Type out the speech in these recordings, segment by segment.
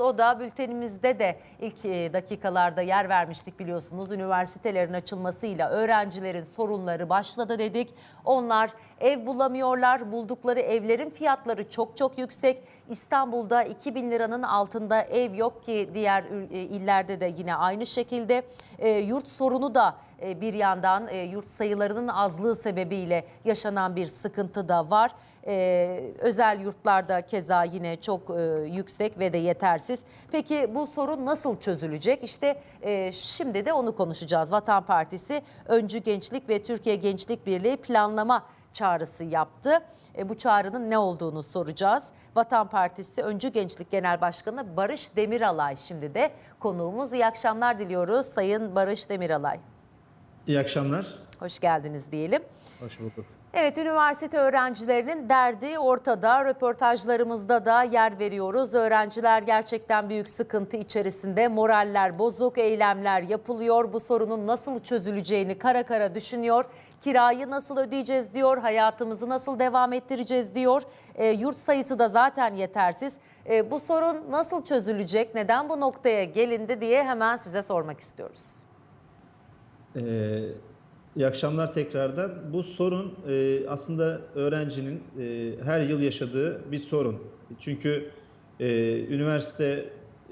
O da bültenimizde de ilk e, dakikalarda yer vermiştik biliyorsunuz. Üniversitelerin açılmasıyla öğrencilerin sorunları başladı dedik. Onlar ev bulamıyorlar. Buldukları evlerin fiyatları çok çok yüksek. İstanbul'da 2000 liranın altında ev yok ki diğer e, illerde de yine aynı şekilde. E, yurt sorunu da bir yandan yurt sayılarının azlığı sebebiyle yaşanan bir sıkıntı da var. E, özel yurtlarda keza yine çok e, yüksek ve de yetersiz. Peki bu sorun nasıl çözülecek? İşte e, şimdi de onu konuşacağız. Vatan Partisi Öncü Gençlik ve Türkiye Gençlik Birliği planlama çağrısı yaptı. E, bu çağrının ne olduğunu soracağız. Vatan Partisi Öncü Gençlik Genel Başkanı Barış Demiralay şimdi de konuğumuz. İyi akşamlar diliyoruz Sayın Barış Demiralay. İyi akşamlar. Hoş geldiniz diyelim. Hoş bulduk. Evet, üniversite öğrencilerinin derdi ortada. Röportajlarımızda da yer veriyoruz. Öğrenciler gerçekten büyük sıkıntı içerisinde. Moraller bozuk, eylemler yapılıyor. Bu sorunun nasıl çözüleceğini kara kara düşünüyor. Kirayı nasıl ödeyeceğiz diyor, hayatımızı nasıl devam ettireceğiz diyor. E, yurt sayısı da zaten yetersiz. E, bu sorun nasıl çözülecek, neden bu noktaya gelindi diye hemen size sormak istiyoruz. Ee, iyi akşamlar tekrardan. Bu sorun e, aslında öğrencinin e, her yıl yaşadığı bir sorun. Çünkü e, üniversite,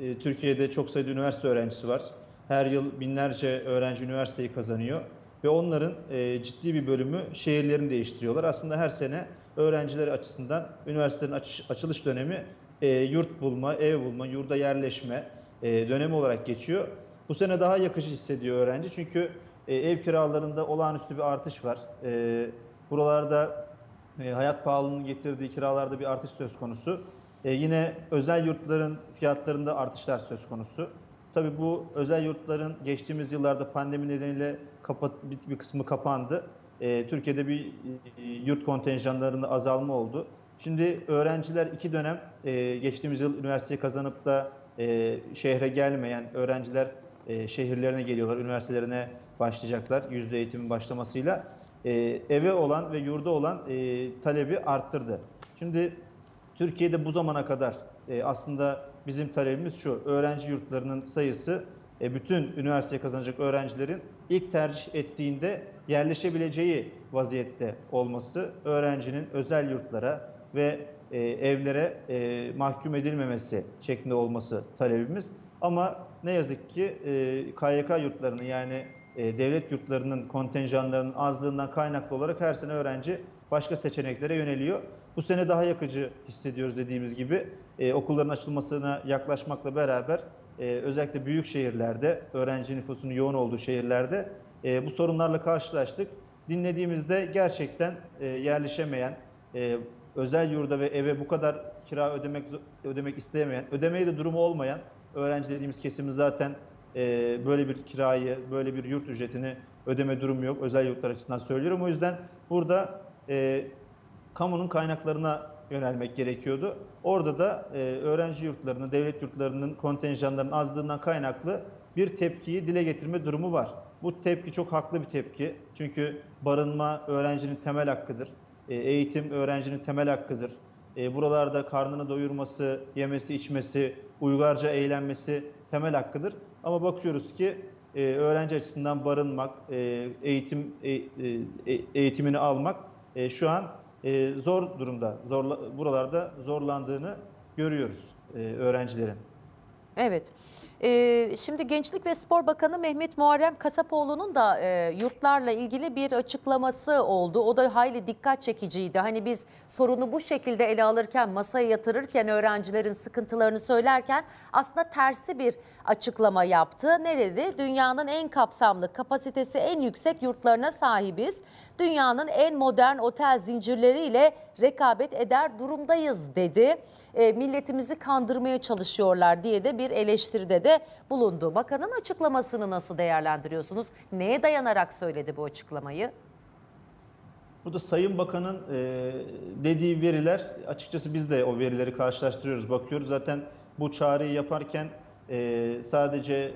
e, Türkiye'de çok sayıda üniversite öğrencisi var. Her yıl binlerce öğrenci üniversiteyi kazanıyor. Ve onların e, ciddi bir bölümü şehirlerini değiştiriyorlar. Aslında her sene öğrenciler açısından üniversitenin açış- açılış dönemi e, yurt bulma, ev bulma, yurda yerleşme e, dönemi olarak geçiyor. Bu sene daha yakıcı hissediyor öğrenci çünkü e, ev kiralarında olağanüstü bir artış var. E, buralarda e, hayat pahalılığının getirdiği kiralarda bir artış söz konusu. E, yine özel yurtların fiyatlarında artışlar söz konusu. Tabii bu özel yurtların geçtiğimiz yıllarda pandemi nedeniyle kapat, bir, bir kısmı kapandı. E, Türkiye'de bir e, yurt kontenjanlarında azalma oldu. Şimdi öğrenciler iki dönem e, geçtiğimiz yıl üniversiteyi kazanıp da e, şehre gelmeyen öğrenciler e, şehirlerine geliyorlar, üniversitelerine başlayacaklar yüzde eğitimin başlamasıyla. E, eve olan ve yurda olan e, talebi arttırdı. Şimdi Türkiye'de bu zamana kadar e, aslında bizim talebimiz şu, öğrenci yurtlarının sayısı e, bütün üniversite kazanacak öğrencilerin ilk tercih ettiğinde yerleşebileceği vaziyette olması, öğrencinin özel yurtlara ve e, evlere e, mahkum edilmemesi şeklinde olması talebimiz. Ama ne yazık ki e, KYK yurtlarının yani e, devlet yurtlarının kontenjanlarının azlığından kaynaklı olarak her sene öğrenci başka seçeneklere yöneliyor. Bu sene daha yakıcı hissediyoruz dediğimiz gibi e, okulların açılmasına yaklaşmakla beraber e, özellikle büyük şehirlerde, öğrenci nüfusunun yoğun olduğu şehirlerde e, bu sorunlarla karşılaştık. Dinlediğimizde gerçekten e, yerleşemeyen, e, özel yurda ve eve bu kadar kira ödemek ödemek istemeyen, ödemeye de durumu olmayan öğrenci dediğimiz kesim zaten e, böyle bir kirayı, böyle bir yurt ücretini ödeme durumu yok. Özel yurtlar açısından söylüyorum. O yüzden burada e, kamunun kaynaklarına yönelmek gerekiyordu. Orada da e, öğrenci yurtlarının, devlet yurtlarının kontenjanlarının azlığından kaynaklı bir tepkiyi dile getirme durumu var. Bu tepki çok haklı bir tepki. Çünkü barınma öğrencinin temel hakkıdır. E, eğitim öğrencinin temel hakkıdır. E, buralarda karnını doyurması, yemesi, içmesi, uygarca eğlenmesi temel hakkıdır. Ama bakıyoruz ki e, öğrenci açısından barınmak, e, eğitim e, e, eğitimini almak e, şu an e, zor durumda. Zorla, buralarda zorlandığını görüyoruz e, öğrencilerin. Evet. Ee, şimdi Gençlik ve Spor Bakanı Mehmet Muharrem Kasapoğlu'nun da e, yurtlarla ilgili bir açıklaması oldu. O da hayli dikkat çekiciydi. Hani biz sorunu bu şekilde ele alırken, masaya yatırırken, öğrencilerin sıkıntılarını söylerken aslında tersi bir açıklama yaptı. Ne dedi? Dünyanın en kapsamlı, kapasitesi en yüksek yurtlarına sahibiz. Dünyanın en modern otel zincirleriyle rekabet eder durumdayız dedi. E, milletimizi kandırmaya çalışıyorlar diye de bir eleştiride de bulundu. Bakanın açıklamasını nasıl değerlendiriyorsunuz? Neye dayanarak söyledi bu açıklamayı? Burada Sayın Bakan'ın e, dediği veriler açıkçası biz de o verileri karşılaştırıyoruz, bakıyoruz. Zaten bu çağrıyı yaparken e, sadece e,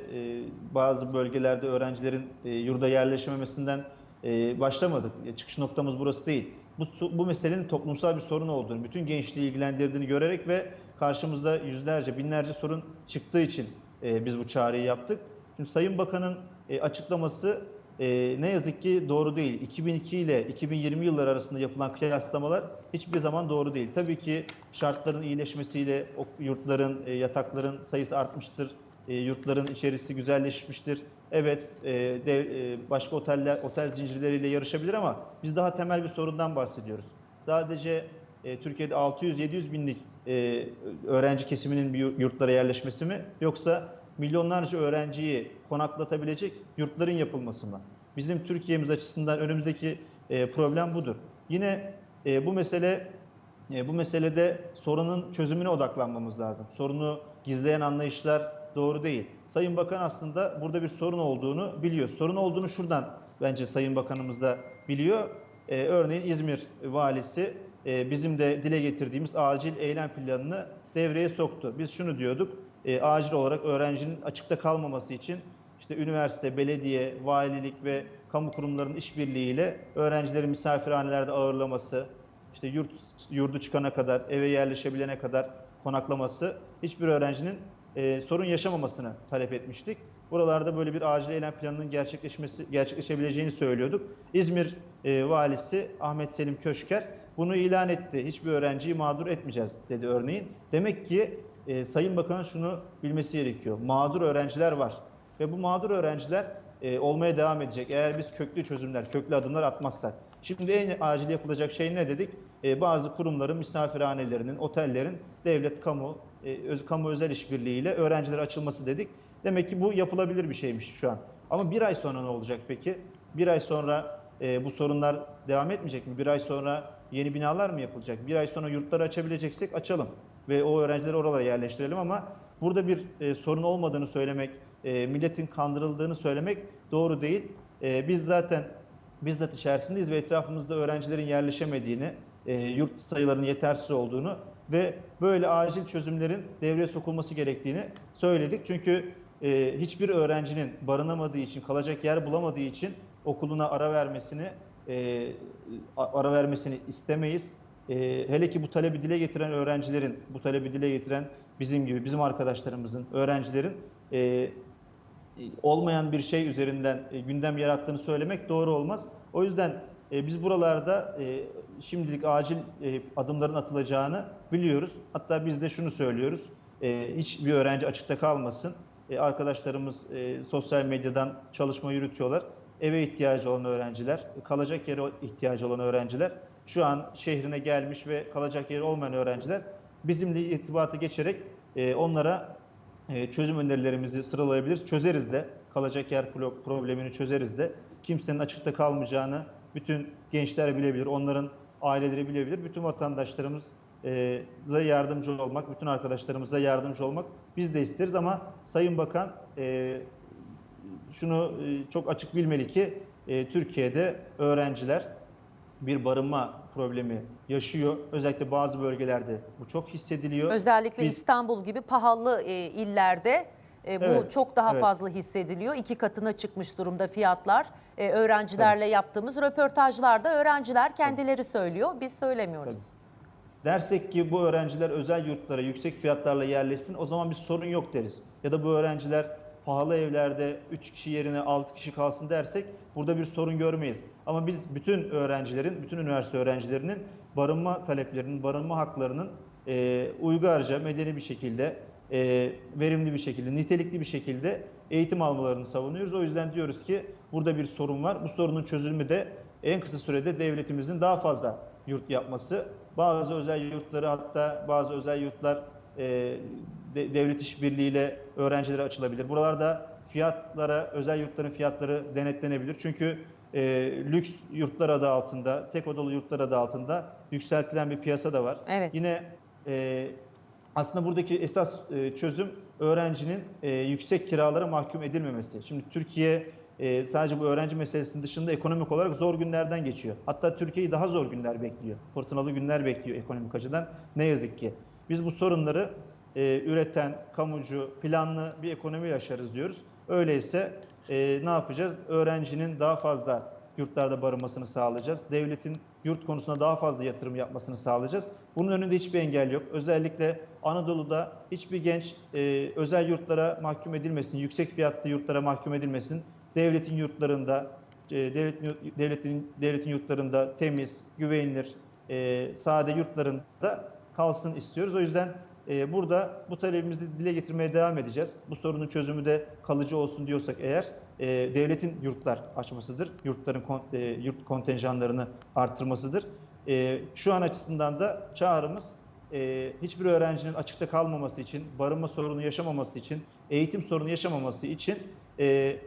bazı bölgelerde öğrencilerin e, yurda yerleşememesinden e, başlamadık. Çıkış noktamız burası değil. Bu, bu meselenin toplumsal bir sorun olduğunu, bütün gençliği ilgilendirdiğini görerek ve karşımızda yüzlerce, binlerce sorun çıktığı için e, biz bu çağrıyı yaptık. Şimdi Sayın Bakan'ın e, açıklaması e, ne yazık ki doğru değil. 2002 ile 2020 yılları arasında yapılan kıyaslamalar hiçbir zaman doğru değil. Tabii ki şartların iyileşmesiyle yurtların, e, yatakların sayısı artmıştır. E, yurtların içerisi güzelleşmiştir. Evet, e, dev- e, başka oteller, otel zincirleriyle yarışabilir ama biz daha temel bir sorundan bahsediyoruz. Sadece e, Türkiye'de 600-700 binlik e, öğrenci kesiminin bir yurtlara yerleşmesi mi yoksa milyonlarca öğrenciyi konaklatabilecek yurtların yapılması mı? Bizim Türkiye'miz açısından önümüzdeki e, problem budur. Yine e, bu mesele e, bu meselede sorunun çözümüne odaklanmamız lazım. Sorunu gizleyen anlayışlar doğru değil. Sayın Bakan aslında burada bir sorun olduğunu biliyor. Sorun olduğunu şuradan bence Sayın Bakanımız da biliyor. E, örneğin İzmir valisi e, bizim de dile getirdiğimiz acil eylem planını devreye soktu. Biz şunu diyorduk, e, acil olarak öğrencinin açıkta kalmaması için işte üniversite, belediye, valilik ve kamu kurumlarının işbirliğiyle öğrencileri misafirhanelerde ağırlaması, işte yurt yurdu çıkana kadar, eve yerleşebilene kadar konaklaması hiçbir öğrencinin e, sorun yaşamamasını talep etmiştik. Buralarda böyle bir acil eylem planının gerçekleşmesi gerçekleşebileceğini söylüyorduk. İzmir e, valisi Ahmet Selim Köşker bunu ilan etti. Hiçbir öğrenciyi mağdur etmeyeceğiz dedi örneğin. Demek ki e, Sayın Bakan'ın şunu bilmesi gerekiyor. Mağdur öğrenciler var ve bu mağdur öğrenciler e, olmaya devam edecek. Eğer biz köklü çözümler, köklü adımlar atmazsak. Şimdi en acil yapılacak şey ne dedik? E, bazı kurumların, misafirhanelerinin, otellerin devlet, kamu, e, öz, kamu özel işbirliğiyle öğrencilere açılması dedik. Demek ki bu yapılabilir bir şeymiş şu an. Ama bir ay sonra ne olacak peki? Bir ay sonra e, bu sorunlar devam etmeyecek mi? Bir ay sonra yeni binalar mı yapılacak? Bir ay sonra yurtları açabileceksek açalım ve o öğrencileri oralara yerleştirelim ama burada bir e, sorun olmadığını söylemek, e, milletin kandırıldığını söylemek doğru değil. E, biz zaten bizzat içerisindeyiz ve etrafımızda öğrencilerin yerleşemediğini, e, yurt sayılarının yetersiz olduğunu ve böyle acil çözümlerin devreye sokulması gerektiğini söyledik. Çünkü e, hiçbir öğrencinin barınamadığı için, kalacak yer bulamadığı için okuluna ara vermesini e, ara vermesini istemeyiz. E, hele ki bu talebi dile getiren öğrencilerin, bu talebi dile getiren bizim gibi, bizim arkadaşlarımızın, öğrencilerin e, olmayan bir şey üzerinden e, gündem yarattığını söylemek doğru olmaz. O yüzden e, biz buralarda e, şimdilik acil e, adımların atılacağını biliyoruz. Hatta biz de şunu söylüyoruz. E, hiçbir öğrenci açıkta kalmasın. Arkadaşlarımız sosyal medyadan çalışma yürütüyorlar. Eve ihtiyacı olan öğrenciler, kalacak yere ihtiyacı olan öğrenciler, şu an şehrine gelmiş ve kalacak yeri olmayan öğrenciler bizimle irtibatı geçerek onlara çözüm önerilerimizi sıralayabiliriz. Çözeriz de. Kalacak yer pro- problemini çözeriz de. Kimsenin açıkta kalmayacağını bütün gençler bilebilir. Onların aileleri bilebilir. Bütün vatandaşlarımıza yardımcı olmak, bütün arkadaşlarımıza yardımcı olmak biz de isteriz ama Sayın Bakan e, şunu e, çok açık bilmeli ki e, Türkiye'de öğrenciler bir barınma problemi yaşıyor. Özellikle bazı bölgelerde bu çok hissediliyor. Özellikle Biz- İstanbul gibi pahalı e, illerde e, bu Evet, çok daha evet. fazla hissediliyor. İki katına çıkmış durumda fiyatlar. E, öğrencilerle yaptığımız röportajlarda öğrenciler kendileri söylüyor. Biz söylemiyoruz. Dersek ki bu öğrenciler özel yurtlara yüksek fiyatlarla yerleşsin o zaman bir sorun yok deriz. Ya da bu öğrenciler pahalı evlerde 3 kişi yerine 6 kişi kalsın dersek burada bir sorun görmeyiz. Ama biz bütün öğrencilerin, bütün üniversite öğrencilerinin barınma taleplerinin, barınma haklarının e, uygarca, medeni bir şekilde, e, verimli bir şekilde, nitelikli bir şekilde eğitim almalarını savunuyoruz. O yüzden diyoruz ki burada bir sorun var. Bu sorunun çözümü de en kısa sürede devletimizin daha fazla yurt yapması. Bazı özel yurtları hatta bazı özel yurtlar e, de- devlet işbirliğiyle öğrencilere açılabilir. Buralarda fiyatlara, özel yurtların fiyatları denetlenebilir. Çünkü e, lüks yurtlar adı altında, tek odalı yurtlar adı altında yükseltilen bir piyasa da var. Evet. Yine e, aslında buradaki esas e, çözüm öğrencinin e, yüksek kiralara mahkum edilmemesi. Şimdi Türkiye e, sadece bu öğrenci meselesinin dışında ekonomik olarak zor günlerden geçiyor. Hatta Türkiye'yi daha zor günler bekliyor. Fırtınalı günler bekliyor ekonomik açıdan. Ne yazık ki. Biz bu sorunları üreten, kamucu, planlı bir ekonomi yaşarız diyoruz. Öyleyse ne yapacağız? Öğrencinin daha fazla yurtlarda barınmasını sağlayacağız. Devletin yurt konusuna daha fazla yatırım yapmasını sağlayacağız. Bunun önünde hiçbir engel yok. Özellikle Anadolu'da hiçbir genç e, özel yurtlara mahkum edilmesin, yüksek fiyatlı yurtlara mahkum edilmesin. Devletin yurtlarında, e, devletin, devletin, devletin yurtlarında temiz, güvenilir, e, sade yurtlarında kalsın istiyoruz. O yüzden e, burada bu talebimizi dile getirmeye devam edeceğiz. Bu sorunun çözümü de kalıcı olsun diyorsak eğer e, devletin yurtlar açmasıdır. Yurtların kon- e, yurt kontenjanlarını artırmasıdır. E, şu an açısından da çağrımız e, hiçbir öğrencinin açıkta kalmaması için, barınma sorunu yaşamaması için, eğitim sorunu yaşamaması için e, e,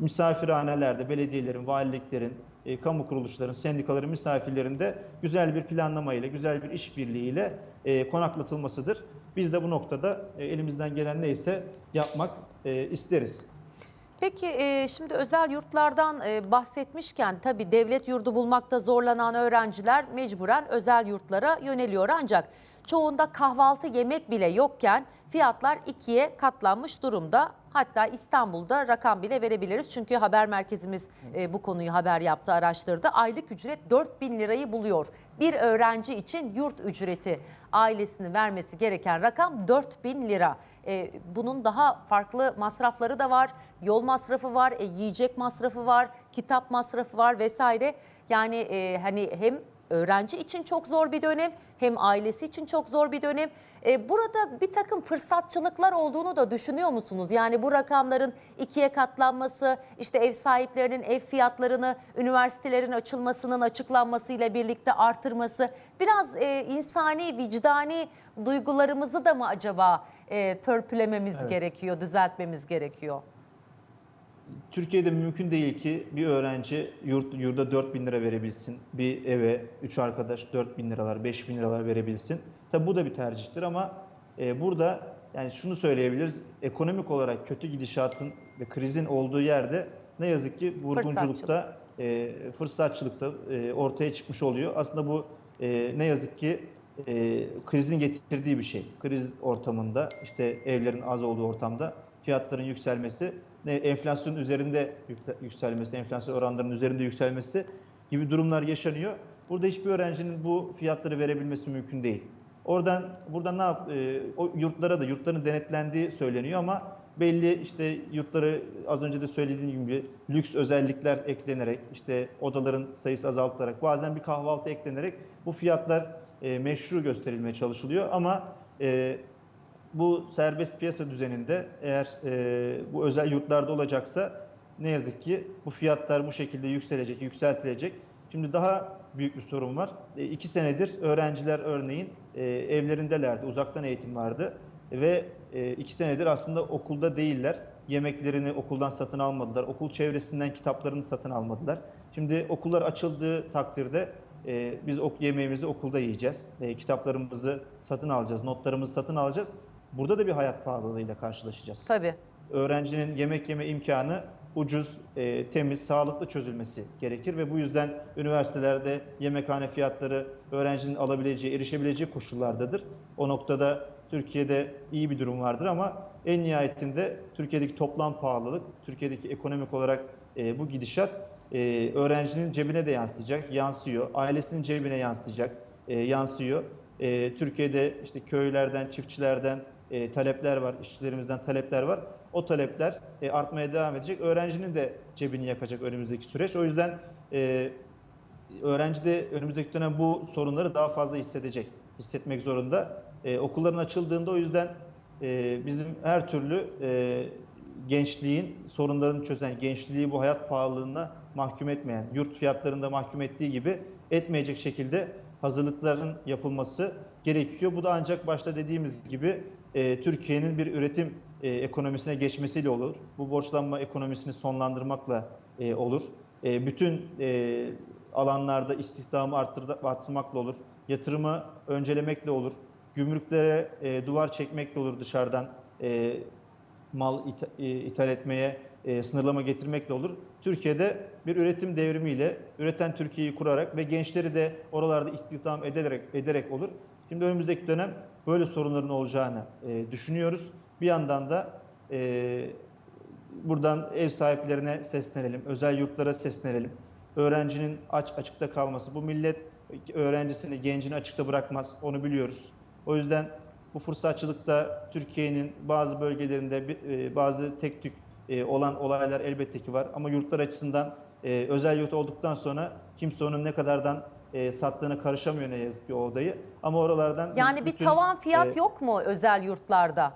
misafirhanelerde, belediyelerin, valiliklerin, e, kamu kuruluşların, sendikaların misafirlerinde güzel bir planlama ile, güzel bir işbirliğiyle e, konaklatılmasıdır. Biz de bu noktada e, elimizden gelen neyse yapmak e, isteriz. Peki e, şimdi özel yurtlardan e, bahsetmişken tabii devlet yurdu bulmakta zorlanan öğrenciler mecburen özel yurtlara yöneliyor. Ancak çoğunda kahvaltı yemek bile yokken fiyatlar ikiye katlanmış durumda. Hatta İstanbul'da rakam bile verebiliriz. Çünkü haber merkezimiz e, bu konuyu haber yaptı, araştırdı. Aylık ücret 4 bin lirayı buluyor. Bir öğrenci için yurt ücreti ailesinin vermesi gereken rakam 4 bin lira. E, bunun daha farklı masrafları da var. Yol masrafı var, e, yiyecek masrafı var, kitap masrafı var vesaire. Yani hani hem öğrenci için çok zor bir dönem hem ailesi için çok zor bir dönem. E, burada bir takım fırsatçılıklar olduğunu da düşünüyor musunuz? Yani bu rakamların ikiye katlanması, işte ev sahiplerinin ev fiyatlarını üniversitelerin açılmasının açıklanmasıyla birlikte artırması biraz e, insani, vicdani duygularımızı da mı acaba e, törpülememiz Evet. gerekiyor, düzeltmemiz gerekiyor? Türkiye'de mümkün değil ki bir öğrenci yurt, yurda 4 bin lira verebilsin. Bir eve 3 arkadaş 4 bin liralar, 5 bin liralar verebilsin. Tabi bu da bir tercihtir ama e, burada yani şunu söyleyebiliriz. Ekonomik olarak kötü gidişatın ve krizin olduğu yerde ne yazık ki vurgunculukta, e, fırsatçılıkta e, ortaya çıkmış oluyor. Aslında bu e, ne yazık ki e, krizin getirdiği bir şey. Kriz ortamında işte evlerin az olduğu ortamda fiyatların yükselmesi, enflasyonun üzerinde yükselmesi, enflasyon oranlarının üzerinde yükselmesi gibi durumlar yaşanıyor. Burada hiçbir öğrencinin bu fiyatları verebilmesi mümkün değil. Oradan buradan ne yap e, o yurtlara da yurtların denetlendiği söyleniyor ama belli işte yurtları az önce de söylediğim gibi lüks özellikler eklenerek işte odaların sayısı azaltılarak bazen bir kahvaltı eklenerek bu fiyatlar e, meşru gösterilmeye çalışılıyor ama e, bu serbest piyasa düzeninde eğer e, bu özel yurtlarda olacaksa ne yazık ki bu fiyatlar bu şekilde yükselecek, yükseltilecek. Şimdi daha büyük bir sorun var. E, iki senedir öğrenciler örneğin e, evlerindelerdi, uzaktan eğitim vardı ve e, iki senedir aslında okulda değiller. Yemeklerini okuldan satın almadılar, okul çevresinden kitaplarını satın almadılar. Şimdi okullar açıldığı takdirde e, biz ok yemeğimizi okulda yiyeceğiz, e, kitaplarımızı satın alacağız, notlarımızı satın alacağız. Burada da bir hayat pahalılığıyla karşılaşacağız. Tabii. Öğrencinin yemek yeme imkanı ucuz, e, temiz, sağlıklı çözülmesi gerekir ve bu yüzden üniversitelerde yemekhane fiyatları öğrencinin alabileceği, erişebileceği koşullardadır. O noktada Türkiye'de iyi bir durum vardır ama en nihayetinde Türkiye'deki toplam pahalılık, Türkiye'deki ekonomik olarak e, bu gidişat e, öğrencinin cebine de yansıyacak, yansıyor. Ailesinin cebine yansıyacak, e, yansıyor. E, Türkiye'de işte köylerden, çiftçilerden e, talepler var, işçilerimizden talepler var. O talepler e, artmaya devam edecek. Öğrencinin de cebini yakacak önümüzdeki süreç. O yüzden e, öğrenci de önümüzdeki dönem bu sorunları daha fazla hissedecek, hissetmek zorunda. E, okulların açıldığında o yüzden e, bizim her türlü e, gençliğin sorunlarını çözen, gençliği bu hayat pahalılığına mahkum etmeyen, yurt fiyatlarında mahkum ettiği gibi etmeyecek şekilde hazırlıkların yapılması gerekiyor. Bu da ancak başta dediğimiz gibi e, Türkiye'nin bir üretim e, ekonomisine geçmesiyle olur. Bu borçlanma ekonomisini sonlandırmakla e, olur. E, bütün e, alanlarda istihdamı arttır, arttırmakla olur. Yatırımı öncelemekle olur. Gümrüklere e, duvar çekmekle olur dışarıdan. E, mal e, ithal etmeye e, sınırlama getirmekle olur. Türkiye'de bir üretim devrimiyle üreten Türkiye'yi kurarak ve gençleri de oralarda istihdam ederek ederek olur. Şimdi önümüzdeki dönem böyle sorunların olacağını e, düşünüyoruz. Bir yandan da e, buradan ev sahiplerine seslenelim, özel yurtlara seslenelim. öğrencinin aç açıkta kalması. Bu millet öğrencisini, gencini açıkta bırakmaz. Onu biliyoruz. O yüzden bu fırsatçılıkta Türkiye'nin bazı bölgelerinde e, bazı tek tük e, olan olaylar elbette ki var. Ama yurtlar açısından e, özel yurt olduktan sonra kimse onun ne kadardan e, sattığına karışamıyor ne yazık ki o odayı. Ama oralardan Yani bir bütün, tavan fiyat e, yok mu özel yurtlarda?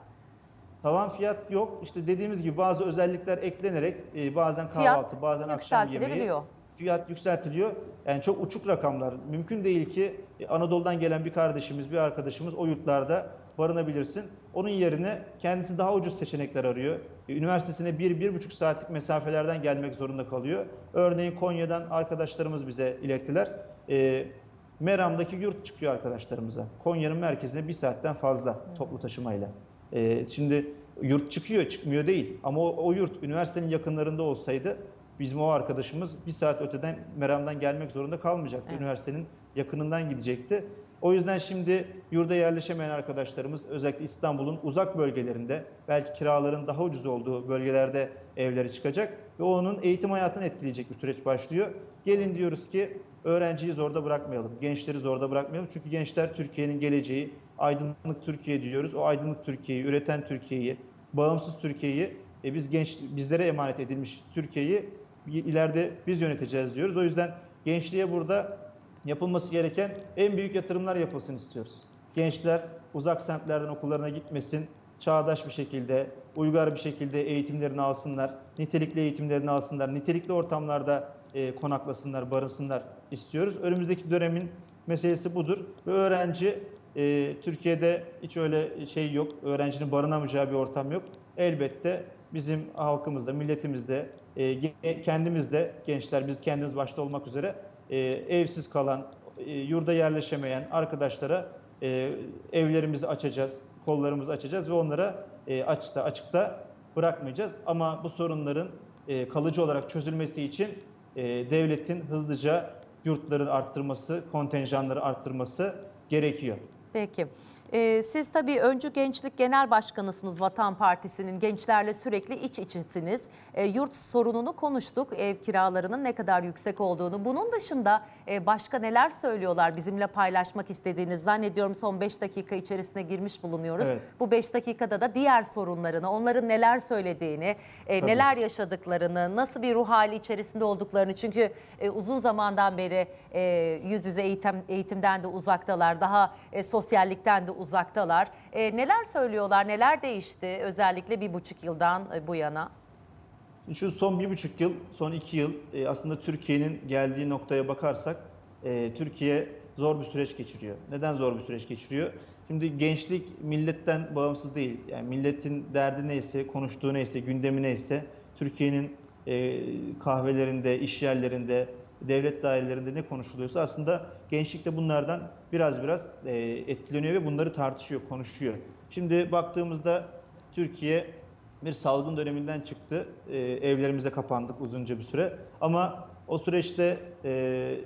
Tavan fiyat yok. İşte dediğimiz gibi bazı özellikler eklenerek e, bazen Fiyat kahvaltı, bazen akşam yemeği fiyat yükseltiliyor. Yani çok uçuk rakamlar. Mümkün değil ki e, Anadolu'dan gelen bir kardeşimiz, bir arkadaşımız o yurtlarda barınabilirsin. Onun yerine kendisi daha ucuz seçenekler arıyor. E, Üniversitesine bir, bir buçuk saatlik mesafelerden gelmek zorunda kalıyor. Örneğin Konya'dan arkadaşlarımız bize ilettiler. E, Meram'daki yurt çıkıyor arkadaşlarımıza. Konya'nın merkezine bir saatten fazla toplu taşımayla. E, şimdi yurt çıkıyor, çıkmıyor değil. Ama o, o yurt üniversitenin yakınlarında olsaydı bizim o arkadaşımız bir saat öteden Meram'dan gelmek zorunda kalmayacaktı. Evet. Üniversitenin yakınından gidecekti. O yüzden şimdi yurda yerleşemeyen arkadaşlarımız özellikle İstanbul'un uzak bölgelerinde belki kiraların daha ucuz olduğu bölgelerde evleri çıkacak ve onun eğitim hayatını etkileyecek bir süreç başlıyor. Gelin diyoruz ki öğrenciyi zorda bırakmayalım, gençleri zorda bırakmayalım. Çünkü gençler Türkiye'nin geleceği, aydınlık Türkiye diyoruz. O aydınlık Türkiye'yi, üreten Türkiye'yi, bağımsız Türkiye'yi e, biz genç bizlere emanet edilmiş Türkiye'yi ileride biz yöneteceğiz diyoruz. O yüzden gençliğe burada yapılması gereken en büyük yatırımlar yapılsın istiyoruz. Gençler uzak semtlerden okullarına gitmesin, çağdaş bir şekilde, uygar bir şekilde eğitimlerini alsınlar, nitelikli eğitimlerini alsınlar, nitelikli ortamlarda e, konaklasınlar, barınsınlar istiyoruz. Önümüzdeki dönemin meselesi budur ve öğrenci e, Türkiye'de hiç öyle şey yok, öğrencinin barınamayacağı bir ortam yok. Elbette bizim halkımızda, milletimizde, e, kendimizde, gençler biz kendimiz başta olmak üzere e, evsiz kalan, e, yurda yerleşemeyen arkadaşlara e, evlerimizi açacağız, kollarımızı açacağız ve onlara e, açıkta açıkta bırakmayacağız. Ama bu sorunların e, kalıcı olarak çözülmesi için e, devletin hızlıca yurtların arttırması, kontenjanları arttırması gerekiyor. Peki. Ee, siz tabii Öncü Gençlik Genel Başkanısınız Vatan Partisi'nin. Gençlerle sürekli iç içesiniz. Ee, yurt sorununu konuştuk. Ev kiralarının ne kadar yüksek olduğunu. Bunun dışında e, başka neler söylüyorlar bizimle paylaşmak istediğiniz? Zannediyorum son 5 dakika içerisine girmiş bulunuyoruz. Evet. Bu 5 dakikada da diğer sorunlarını, onların neler söylediğini, e, neler yaşadıklarını, nasıl bir ruh hali içerisinde olduklarını. Çünkü e, uzun zamandan beri e, yüz yüze eğitim, eğitimden de uzaktalar, daha e, sosyallikten de uzaktalar. E, neler söylüyorlar, neler değişti özellikle bir buçuk yıldan e, bu yana? Şu son bir buçuk yıl, son iki yıl e, aslında Türkiye'nin geldiği noktaya bakarsak e, Türkiye zor bir süreç geçiriyor. Neden zor bir süreç geçiriyor? Şimdi gençlik milletten bağımsız değil. Yani milletin derdi neyse, konuştuğu neyse, gündemi neyse Türkiye'nin e, kahvelerinde, iş yerlerinde, devlet dairelerinde ne konuşuluyorsa aslında gençlik de bunlardan biraz biraz e, etkileniyor ve bunları tartışıyor, konuşuyor. Şimdi baktığımızda Türkiye bir salgın döneminden çıktı. Ee, evlerimize kapandık uzunca bir süre. Ama o süreçte e,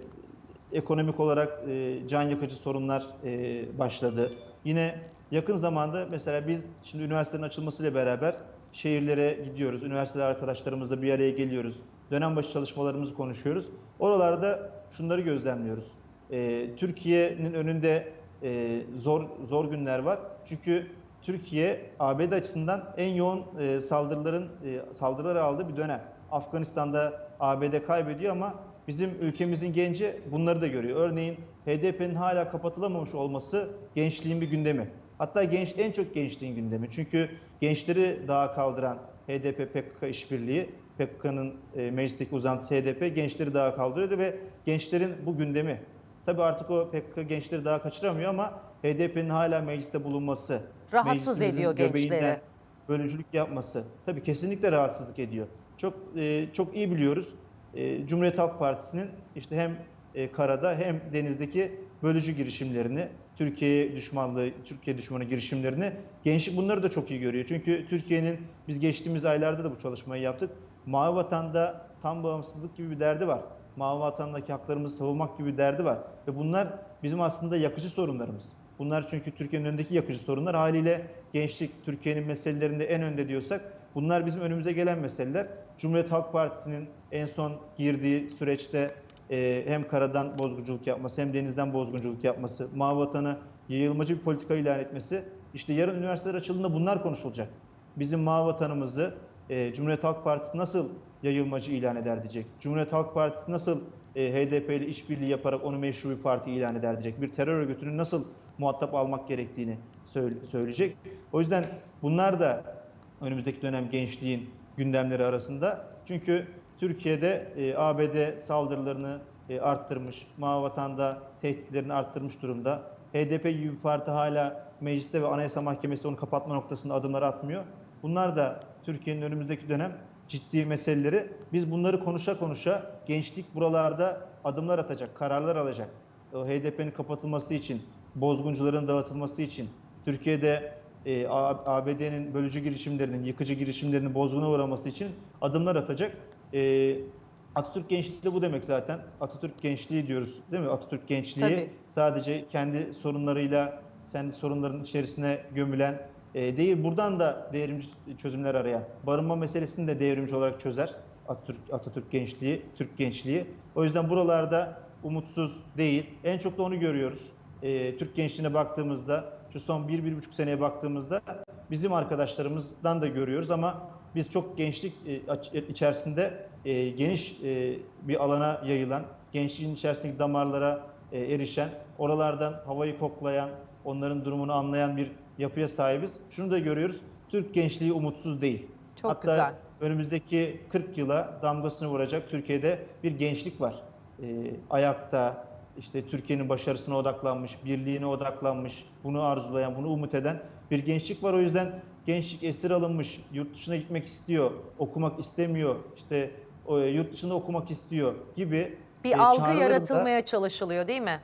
ekonomik olarak e, can yakıcı sorunlar e, başladı. Yine yakın zamanda mesela biz şimdi üniversitenin açılmasıyla beraber şehirlere gidiyoruz. Üniversiteler arkadaşlarımızla bir araya geliyoruz. Dönem başı çalışmalarımızı konuşuyoruz. Oralarda şunları gözlemliyoruz. E, Türkiye'nin önünde e, zor zor günler var. Çünkü Türkiye ABD açısından en yoğun e, saldırıların e, saldırıları aldığı bir dönem. Afganistan'da ABD kaybediyor ama bizim ülkemizin genci bunları da görüyor. Örneğin HDP'nin hala kapatılamamış olması gençliğin bir gündemi. Hatta genç en çok gençliğin gündemi. Çünkü gençleri daha kaldıran HDP PKK işbirliği, PKK'nın e, meclisteki uzantısı HDP gençleri daha kaldırıyordu ve gençlerin bu gündemi. Tabii artık o PKK gençleri daha kaçıramıyor ama HDP'nin hala mecliste bulunması, Rahatsız ediyor gençleri. bölücülük yapması tabii kesinlikle rahatsızlık ediyor. Çok e, çok iyi biliyoruz. E, Cumhuriyet Halk Partisi'nin işte hem e, karada hem denizdeki bölücü girişimlerini, Türkiye düşmanlığı, Türkiye düşmanı girişimlerini gençlik bunları da çok iyi görüyor. Çünkü Türkiye'nin biz geçtiğimiz aylarda da bu çalışmayı yaptık. Mavi Vatan'da tam bağımsızlık gibi bir derdi var. Mavi Vatan'daki haklarımızı savunmak gibi bir derdi var. Ve bunlar bizim aslında yakıcı sorunlarımız. Bunlar çünkü Türkiye'nin önündeki yakıcı sorunlar. Haliyle gençlik Türkiye'nin meselelerinde en önde diyorsak bunlar bizim önümüze gelen meseleler. Cumhuriyet Halk Partisi'nin en son girdiği süreçte e, hem karadan bozgunculuk yapması hem denizden bozgunculuk yapması, mavi vatanı yayılmacı bir politika ilan etmesi. İşte yarın üniversiteler açıldığında bunlar konuşulacak. Bizim mavi vatanımızı e, Cumhuriyet Halk Partisi nasıl yayılmacı ilan eder diyecek. Cumhuriyet Halk Partisi nasıl e, HDP ile işbirliği yaparak onu meşru bir parti ilan eder diyecek. Bir terör örgütünü nasıl muhatap almak gerektiğini söyle- söyleyecek. O yüzden bunlar da önümüzdeki dönem gençliğin gündemleri arasında. Çünkü Türkiye'de e, ABD saldırılarını e, arttırmış, Mavi Vatan'da tehditlerini arttırmış durumda. HDP gibi bir parti hala mecliste ve Anayasa Mahkemesi onu kapatma noktasında adımlar atmıyor. Bunlar da Türkiye'nin önümüzdeki dönem ciddi meseleleri. Biz bunları konuşa konuşa gençlik buralarda adımlar atacak, kararlar alacak. HDP'nin kapatılması için, bozguncuların dağıtılması için, Türkiye'de e, ABD'nin bölücü girişimlerinin, yıkıcı girişimlerinin bozguna uğraması için adımlar atacak. E, Atatürk gençliği de bu demek zaten. Atatürk gençliği diyoruz değil mi? Atatürk gençliği Tabii. sadece kendi sorunlarıyla, kendi sorunların içerisine gömülen e, değil. Buradan da devrimci çözümler arayan. Barınma meselesini de devrimci olarak çözer Atatürk, Atatürk gençliği, Türk gençliği. O yüzden buralarda umutsuz değil. En çok da onu görüyoruz. E, Türk gençliğine baktığımızda, şu son bir, bir buçuk seneye baktığımızda bizim arkadaşlarımızdan da görüyoruz ama biz çok gençlik e, içerisinde e, geniş e, bir alana yayılan, gençliğin içerisindeki damarlara erişen, oralardan havayı koklayan, onların durumunu anlayan bir yapıya sahibiz. Şunu da görüyoruz, Türk gençliği umutsuz değil. Çok Hatta güzel. önümüzdeki 40 yıla damgasını vuracak Türkiye'de bir gençlik var. E, ayakta, işte Türkiye'nin başarısına odaklanmış, birliğine odaklanmış, bunu arzulayan, bunu umut eden bir gençlik var. O yüzden gençlik esir alınmış, yurt dışına gitmek istiyor, okumak istemiyor, işte yurt dışında okumak istiyor gibi Bir e, algı yaratılmaya çalışılıyor değil mi?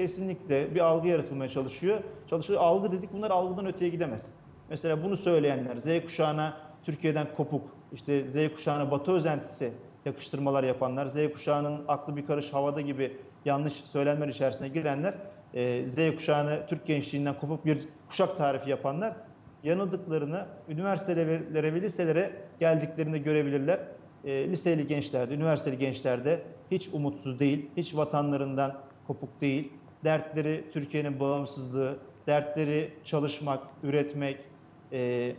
Kesinlikle bir algı yaratılmaya çalışıyor. Çalışıyor. Algı dedik bunlar algıdan öteye gidemez. Mesela bunu söyleyenler Z kuşağına Türkiye'den kopuk, işte Z kuşağına Batı özentisi yakıştırmalar yapanlar, Z kuşağının aklı bir karış havada gibi yanlış söylemler içerisine girenler, e, Z kuşağını Türk gençliğinden kopuk bir kuşak tarifi yapanlar yanıldıklarını üniversitelere ve liselere geldiklerinde görebilirler. E, liseli gençlerde, üniversiteli gençlerde hiç umutsuz değil, hiç vatanlarından kopuk değil. Dertleri Türkiye'nin bağımsızlığı, dertleri çalışmak, üretmek, e,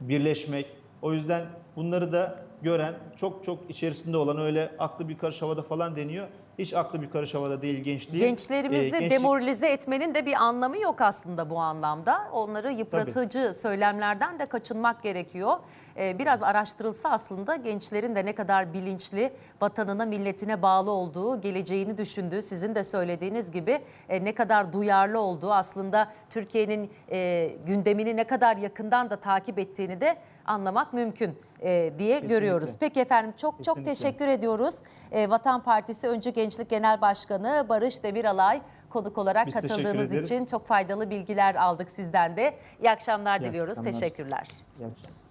birleşmek. O yüzden bunları da gören, çok çok içerisinde olan öyle aklı bir karış havada falan deniyor. Hiç aklı bir karış havada değil gençliği. Gençlerimizi E, gençlik- demoralize etmenin de bir anlamı yok aslında bu anlamda. Onları yıpratıcı söylemlerden de kaçınmak gerekiyor. Ee, biraz araştırılsa aslında gençlerin de ne kadar bilinçli, vatanına, milletine bağlı olduğu, geleceğini düşündüğü, sizin de söylediğiniz gibi e, ne kadar duyarlı olduğu, aslında Türkiye'nin e, gündemini ne kadar yakından da takip ettiğini de anlamak mümkün e, diye görüyoruz. Peki efendim çok çok Kesinlikle. teşekkür ediyoruz. E, Vatan Partisi Öncü Gençlik Genel Başkanı Barış Demiralay konuk olarak Biz katıldığınız için çok faydalı bilgiler aldık sizden de. İyi akşamlar İyi diliyoruz. akşamlar. Teşekkürler. İyi akşamlar.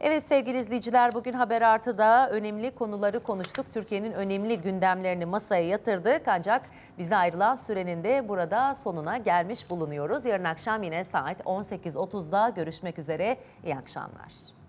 Evet sevgili izleyiciler bugün Haber Artı'da önemli konuları konuştuk. Türkiye'nin önemli gündemlerini masaya yatırdık. Ancak bize ayrılan sürenin de burada sonuna gelmiş bulunuyoruz. Yarın akşam yine saat 18.30'da görüşmek üzere. İyi akşamlar.